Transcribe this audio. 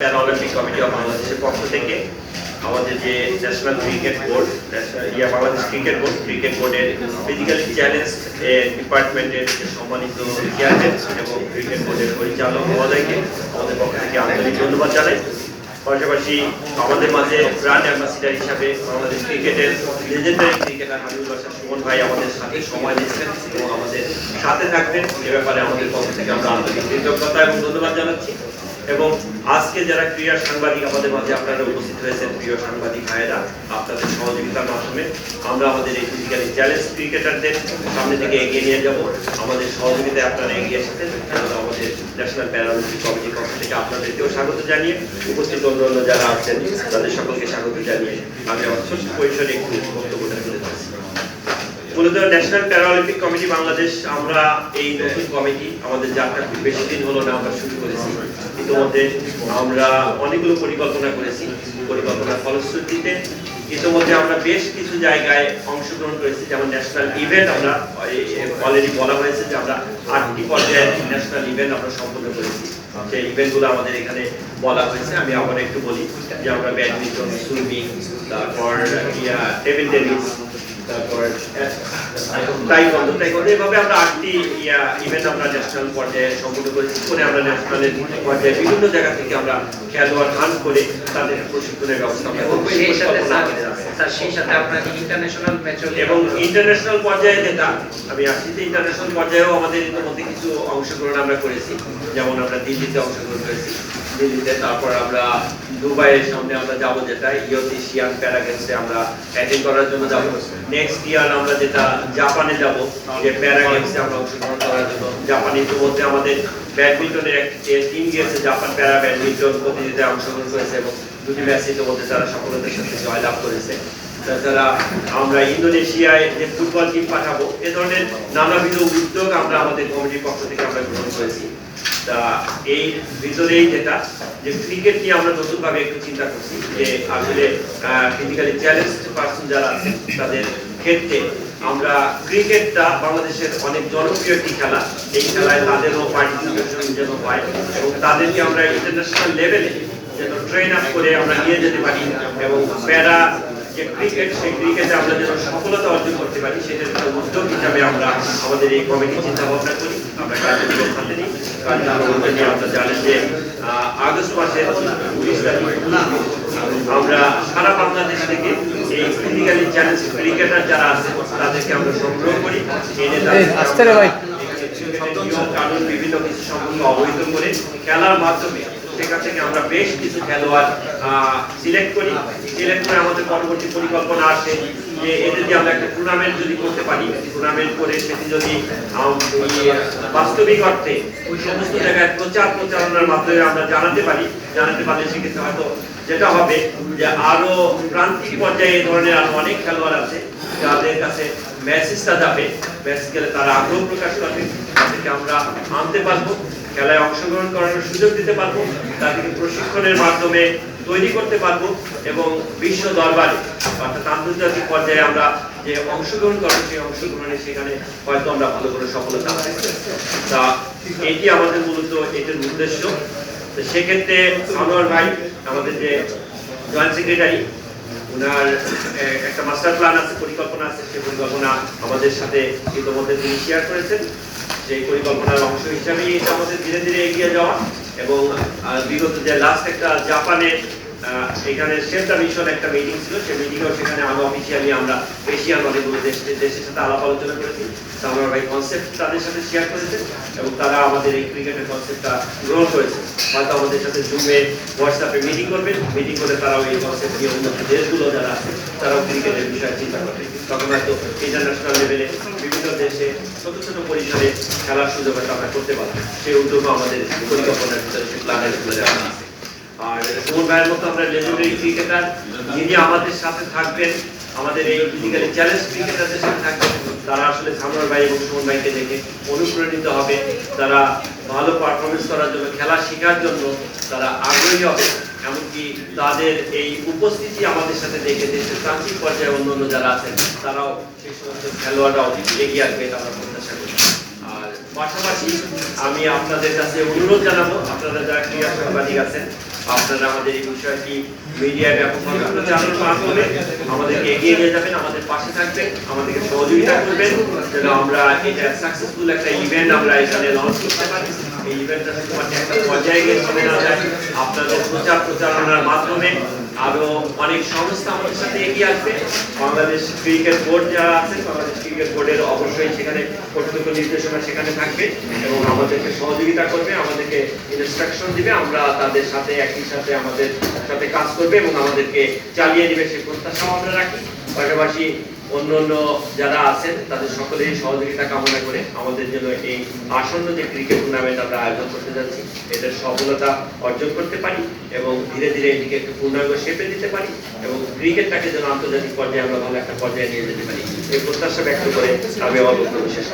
Olympic committee of বাংলাদেশের পক্ষ থেকে আমাদের যে ন্যাশনাল ক্রিকেট বোর্ড ইয়া বাংলাদেশ ক্রিকেট বোর্ড ক্রিকেট বোর্ডের ফিজিক্যাল চ্যালেঞ্জ ডিপার্টমেন্টের সম্মানিত চেয়ারম্যান এবং ক্রিকেট বোর্ডের পরিচালক মহোদয়কে আমাদের পক্ষ থেকে আন্তরিক ধন্যবাদ জানাই। পাশাপাশি আমাদের মাঝে ব্র্যান্ড অ্যাম্বাসিডার হিসাবে বাংলাদেশ ক্রিকেটের লেজেন্ডারি ক্রিকেটার হাবিবুল বাসার সুমন ভাই আমাদের সাথে সময় দিচ্ছেন এবং আমাদের সাথে থাকবেন। এ ব্যাপারে আমাদের পক্ষ থেকে আমরা আন্তরিক কৃতজ্ঞতা এবং ধন্যবাদ জানাচ্ছি। এবং আজকে যারা ক্রীড়া সাংবাদিক আমাদের মাঝে আপনারা উপস্থিত হয়েছেন, প্রিয় সাংবাদিক ভাইয়েরা, আপনাদের সহযোগিতার মাধ্যমে আমরা আমাদের এই ফিজিক্যালি চ্যালেঞ্জ ক্রিকেটারদের সামনে থেকে এগিয়ে নিয়ে যাব। আমাদের সহযোগিতায় আপনারা এগিয়ে এসেছেন আমাদের ন্যাশনাল প্যারালিম্পিক কমিটির পক্ষ থেকে আপনাদেরকেও স্বাগত জানিয়ে উপস্থিত অন্য অন্য যারা আছেন, তাদের সকলকে স্বাগত জানিয়ে আমি আমার ছোট্ট পরিসরে একটু বক্তব্যটা তুলে ধরছি। মূলত ন্যাশনাল প্যারালিম্পিক কমিটি বাংলাদেশ আমরা এই নতুন কমিটি আমাদের যাত্রা খুব বেশি দিন হলো না, আমরা শুরু করেছি। ইতিমধ্যে আমরা অনেকগুলো পরিকল্পনা করেছি, পরিকল্পনার ফলশ্রুতিতে। ইতিমধ্যে আমরা বেশ কিছু জায়গায় অংশগ্রহণ করেছি, যেমন ন্যাশনাল ইভেন্ট আমরা অলরেডি বলা হয়েছে যে আমরা আটটি পর্যায়ে ন্যাশনাল ইভেন্ট আমরা সম্পন্ন করেছি। সেই ইভেন্টগুলো আমাদের এখানে বলা হয়েছে। আমি আবার একটু বলি যে আমরা ব্যাডমিন্টন সুইমিং তারপর টেবিল টেনিস তারপর তাইকন্দ তাইকন্দ এভাবে আমরা আটটি ইয়া ইভেন্ট আমরা ন্যাশনাল পর্যায়ে সম্পন্ন করেছি। করে আমরা ন্যাশনালের পর্যায়ে বিভিন্ন জায়গা থেকে আমরা খেলোয়াড় হান করে তাদের প্রশিক্ষণের ব্যবস্থা করব। জাপানে যাব, যে প্যারা আমরা অংশগ্রহণ করার জন্য। জাপানে ইতিমধ্যে আমাদের ব্যাডমিন্টনের একটি টিম গিয়েছে, জাপান প্যারা ব্যাডমিন্টন প্রতিযোগিতায় অংশগ্রহণ করেছে এবং ম্যাচ ইতিমধ্যে তারা সফলতার সাথে জয়লাভ করেছে। তাছাড়া আমরা ইন্দোনেশিয়ায় যে ফুটবল টিম পাঠাবো, এ ধরনের নানাবিধ উদ্যোগ আমরা আমাদের কমিটির পক্ষ থেকে আমরা গ্রহণ করেছি। তা এই ভিতরেই যেটা, যে ক্রিকেট নিয়ে আমরা নতুনভাবে একটু চিন্তা করছি, যে আসলে ফিজিক্যালি চ্যালেঞ্জ পার্সন যারা আছেন, তাদের ক্ষেত্রে আমরা ক্রিকেটটা বাংলাদেশের অনেক জনপ্রিয় একটি খেলা। এই খেলায় তাদেরও পার্টিসিপেশন যেন পায় এবং তাদেরকে আমরা ইন্টারন্যাশনাল লেভেলে যেন ট্রেন আপ করে আমরা নিয়ে যেতে পারি এবং প্যারা যে ক্রিকেট সেই ক্রিকেটে আমরা যেন সফলতা অর্জন করতে পারি সেটার একটা উদ্যোগ হিসাবে আমরা আমাদের এই কমিটি চিন্তা ভাবনা করি। আমরা কার্যক্রম হাতে নিই। কার্যক্রম নিয়ে আমরা জানেন যে আগস্ট মাসের উনিশ তারিখ আমরা সারা বাংলাদেশ থেকে এই ফিজিক্যালি চ্যালেঞ্জ ক্রিকেটার যারা আছে তাদেরকে আমরা সংগ্রহ করি। এনে বিভিন্ন কিছু সম্পর্কে অবহিত করে খেলার মাধ্যমে সেখান থেকে আমরা বেশ কিছু খেলোয়াড় সিলেক্ট করি। সিলেক্ট করে আমাদের পরবর্তী পরিকল্পনা আসে যে এদের দিয়ে আমরা একটা টুর্নামেন্ট যদি করতে পারি টুর্নামেন্ট করে সেটি যদি ইয়ে, বাস্তবিক অর্থে ওই সমস্ত জায়গায় প্রচার প্রচারণার মাধ্যমে আমরা জানাতে পারি জানাতে পারলে সেক্ষেত্রে হয়তো যেটা হবে যে আরও প্রান্তিক পর্যায়ে এই ধরনের আরও অনেক খেলোয়াড় আছে যাদের কাছে মেসেজটা যাবে মেসেজ গেলে তারা আগ্রহ প্রকাশ করবে তাদেরকে আমরা আনতে পারব। খেলায় অংশগ্রহণ করানোর সুযোগ দিতে পারব, তাদেরকে প্রশিক্ষণের মাধ্যমে তৈরি করতে পারব এবং বিশ্ব দরবারে অর্থাৎ আন্তর্জাতিক পর্যায়ে আমরা যে অংশগ্রহণ করব সেই অংশগ্রহণে সেখানে হয়তো আমরা ভালো করে সফলতা তা এটি আমাদের মূলত এটির উদ্দেশ্য। তো সেক্ষেত্রে আনোয়ার ভাই, আমাদের যে জয়েন্ট সেক্রেটারি ওনার একটা মাস্টার প্ল্যান আছে, পরিকল্পনা আছে, সেই পরিকল্পনা আমাদের সাথে ইতিমধ্যে তিনি শেয়ার করেছেন। সেই পরিকল্পনার অংশ হিসাবেই এটা আমাদের ধীরে ধীরে এগিয়ে যাওয়া এবং বিগত যে লাস্ট একটা জাপানে এখানে সেন্টার মিশন একটা মিটিং ছিল। সেই মিটিংয়েও সেখানে আরও অফিসিয়ালি আমরা এশিয়ান অনেকগুলো দেশ দেশের সাথে আলাপ আলোচনা করেছি। আমার ভাই কনসেপ্ট তাদের সাথে শেয়ার করেছেন এবং তারা আমাদের এই ক্রিকেটের কনসেপ্টটা গ্রহণ করেছে। হয়তো আমাদের সাথে জুমে হোয়াটসঅ্যাপে মিটিং করবেন। মিটিং করে তারাও এই কনসেপ্ট নিয়ে উন্নত দেশগুলো যারা আছে, তারাও ক্রিকেটের বিষয়ে চিন্তা করবে। তখন হয়তো ইন্টারন্যাশনাল লেভেলে বিভিন্ন দেশে ছোট ছোট পরিসরে খেলার সুযোগ আমরা করতে পারব। সেই উদ্যোগও আমাদের পরিকল্পনার ভিতরে প্ল্যানের ভিতরে আছে। আর সুমন ভাইয়ের মতো আমরা লেজেন্ডারি ক্রিকেটার যিনি আমাদের সাথে থাকবেন, আমাদের এই ফিজিক্যালি চ্যালেঞ্জ ক্রিকেটারদের সাথে থাকবেন, তারা আসলে সামরার ভাই এবং সুমন ভাইকে দেখে অনুপ্রাণিত হবে। তারা ভালো পারফরমেন্স করার জন্য, খেলা শেখার জন্য তারা আগ্রহী হবে। এমনকি তাদের এই উপস্থিতি আমাদের সাথে দেখে দেশের প্রান্তিক পর্যায়ে অন্য অন্য যারা আছেন, তারাও সেই সমস্ত খেলোয়াড়রাও এগিয়ে আসবে আমরা প্রত্যাশা করি। আর পাশাপাশি আমি আপনাদের কাছে অনুরোধ জানাব, আপনারা যারা ক্রীড়া সাংবাদিক আছেন আপনারা আমাদের এই বিষয়টি মিডিয়া ব্যাপকভাবে প্রচারের মাধ্যমে আমাদেরকে এগিয়ে নিয়ে যাবেন, আমাদের পাশে থাকবেন, আমাদেরকে সহযোগিতা করবেন, যেন আমরা এটা সাকসেসফুল একটা ইভেন্ট আমরা এখানে লঞ্চ করতে পারি। এই ইভেন্টটা শুধুমাত্র একটা পর্যায়ে গিয়ে আপনাদের প্রচার প্রচারণার মাধ্যমে আরও অনেক সংস্থা আমাদের সাথে এগিয়ে আসবে। বাংলাদেশ ক্রিকেট বোর্ড যারা আছেন, বাংলাদেশ ক্রিকেট বোর্ডের অবশ্যই সেখানে কর্তৃপক্ষ নির্দেশনা সেখানে থাকবে এবং আমাদেরকে সহযোগিতা করবে, আমাদেরকে ইনস্ট্রাকশন দিবে, আমরা তাদের সাথে, একই সাথে আমাদের সাথে কাজ করবে এবং আমাদেরকে চালিয়ে নেবে সে প্রত্যাশাও আমরা রাখি। পাশাপাশি অন্য অন্য যারা আছেন, তাদের সকলেই সহযোগিতা কামনা করে আমাদের জন্য এই আসন্ন যে ক্রিকেট টুর্নামেন্ট আমরা আয়োজন করতে যাচ্ছি এদের সফলতা অর্জন করতে পারি এবং ধীরে ধীরে এটিকে একটু পূর্ণাঙ্গ শেপে দিতে পারি এবং ক্রিকেটটাকে যেন আন্তর্জাতিক পর্যায়ে আমরা ভালো একটা পর্যায়ে নিয়ে যেতে পারি। এই প্রত্যাশা ব্যক্ত করে আমি আমার বক্তব্য শেষ